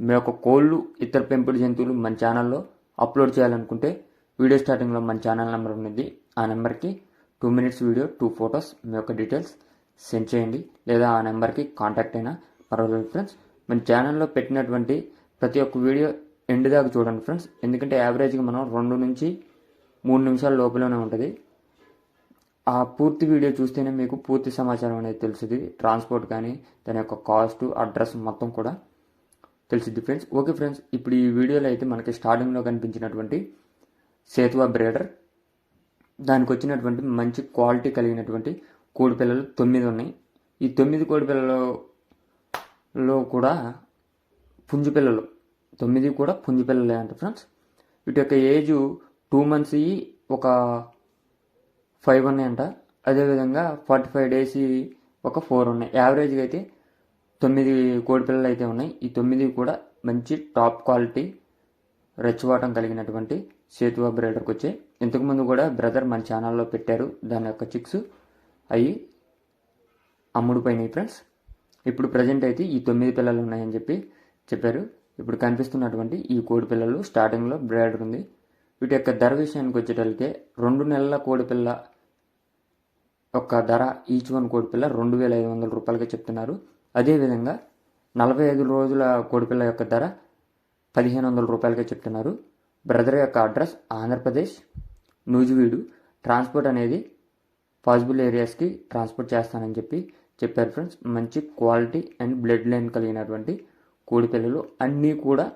మీ యొక్క కోళ్ళు ఇతర పెంపుడు జంతువులు మన ఛానల్లో అప్లోడ్ చేయాలనుకుంటే వీడియో స్టార్టింగ్లో మన ఛానల్ నెంబర్ ఉన్నది. ఆ నెంబర్కి two minutes video two photos మీ యొక్క డీటెయిల్స్ సెండ్ చేయండి. లేదా ఆ నెంబర్కి కాంటాక్ట్ అయినా పర్వాలేదు ఫ్రెండ్స్. మన ఛానల్లో పెట్టినటువంటి ప్రతి ఒక్క వీడియో ఎండ్ దాకా చూడండి ఫ్రెండ్స్. ఎందుకంటే యావరేజ్గా మనం రెండు నుంచి మూడు నిమిషాల లోపలనే ఉంటుంది. ఆ పూర్తి వీడియో చూస్తేనే మీకు పూర్తి సమాచారం అనేది తెలుస్తుంది. ట్రాన్స్పోర్ట్ కానీ దాని యొక్క కాస్ట్ అడ్రస్ మొత్తం కూడా తెలిసిద్ది ఫ్రెండ్స్ ఓకే ఫ్రెండ్స్ ఇప్పుడు ఈ వీడియోలో అయితే మనకి స్టార్టింగ్లో కనిపించినటువంటి సేతువా బ్రేడర్ దానికి వచ్చినటువంటి మంచి క్వాలిటీ కలిగినటువంటి కోడి పిల్లలు తొమ్మిది ఉన్నాయి. ఈ తొమ్మిది కోడి పిల్లలలో కూడా పుంజు పిల్లలు తొమ్మిది కూడా పుంజు పిల్లలే అంట ఫ్రెండ్స్ వీటి యొక్క ఏజ్ టూ మంత్స్ ఒక ఫైవ్ ఉన్నాయంట అదేవిధంగా ఫార్టీ ఫైవ్ డేస్ ఒక ఫోర్ ఉన్నాయి. యావరేజ్గా అయితే తొమ్మిది కోడి పిల్లలు అయితే ఉన్నాయి. ఈ తొమ్మిది కూడా మంచి టాప్ క్వాలిటీ రెచ్చవాటం కలిగినటువంటి సేతువా బ్రైడర్కి వచ్చాయి. ఇంతకుముందు కూడా బ్రదర్ మన ఛానల్లో పెట్టారు. దాని యొక్క చిక్స్ అవి అమ్ముడుపోయినాయి ఫ్రెండ్స్ ఇప్పుడు ప్రజెంట్ అయితే ఈ తొమ్మిది పిల్లలు ఉన్నాయని చెప్పి చెప్పారు. ఇప్పుడు కనిపిస్తున్నటువంటి ఈ కోడి పిల్లలు స్టార్టింగ్లో బ్రైడర్ ఉంది. వీటి యొక్క ధర విషయానికి వచ్చేటప్పటికే రెండు నెలల కోడి పిల్ల యొక్క ధర ఈచ్ వన్ కోడి పిల్ల రెండు వేల ఐదు వందల రూపాయలుగా చెప్తున్నారు. అదేవిధంగా నలభై ఐదు రోజుల కోడిపిల్ల యొక్క ధర పదిహేను వందల రూపాయలకే చెప్తున్నారు. బ్రదర్ యొక్క అడ్రస్ ఆంధ్రప్రదేశ్ నూజివీడు. ట్రాన్స్పోర్ట్ అనేది పాసిబుల్ ఏరియాస్కి ట్రాన్స్పోర్ట్ చేస్తానని చెప్పి చెప్పారు ఫ్రెండ్స్. మంచి క్వాలిటీ అండ్ బ్లడ్ లైన్ కలిగినటువంటి కోడి పిల్లలు అన్నీ కూడా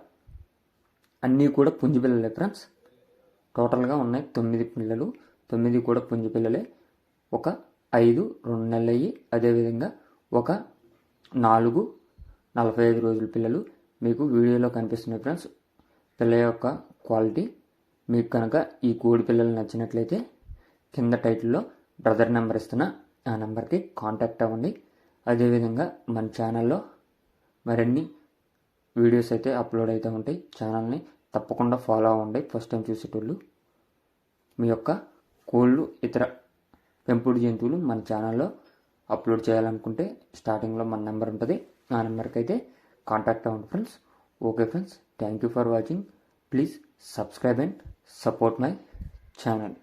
అన్నీ కూడా పుంజు పిల్లలే ఫ్రెండ్స్. టోటల్గా ఉన్నాయి తొమ్మిది పిల్లలు. తొమ్మిది కూడా పుంజు పిల్లలే. ఒక ఐదు రెండు నెలలు అయ్యి అదేవిధంగా ఒక నాలుగు నలభై ఐదు రోజుల పిల్లలు మీకు వీడియోలో కనిపిస్తున్నాయి ఫ్రెండ్స్ పిల్ల యొక్క క్వాలిటీ మీకు కనుక ఈ కోడి పిల్లలు నచ్చినట్లయితే కింద టైటిల్లో బ్రదర్ నెంబర్ ఇస్తున్న ఆ నెంబర్కి కాంటాక్ట్ అవ్వండి. అదేవిధంగా మన ఛానల్లో మరిన్ని వీడియోస్ అయితే అప్లోడ్ అవుతూ ఉంటాయి. ఛానల్ని తప్పకుండా ఫాలో అవ్వండి. ఫస్ట్ టైం చూసేటోళ్ళు మీ యొక్క కోళ్ళు ఇతర పెంపుడు జంతువులు మన ఛానల్లో అప్లోడ్ చేయాలనుకుంటే స్టార్టింగ్లో మన నెంబర్ ఉంటుంది. ఆ నెంబర్కి అయితే కాంటాక్ట్ అవ్వండి friends okay friends thank you for watching please subscribe and support my channel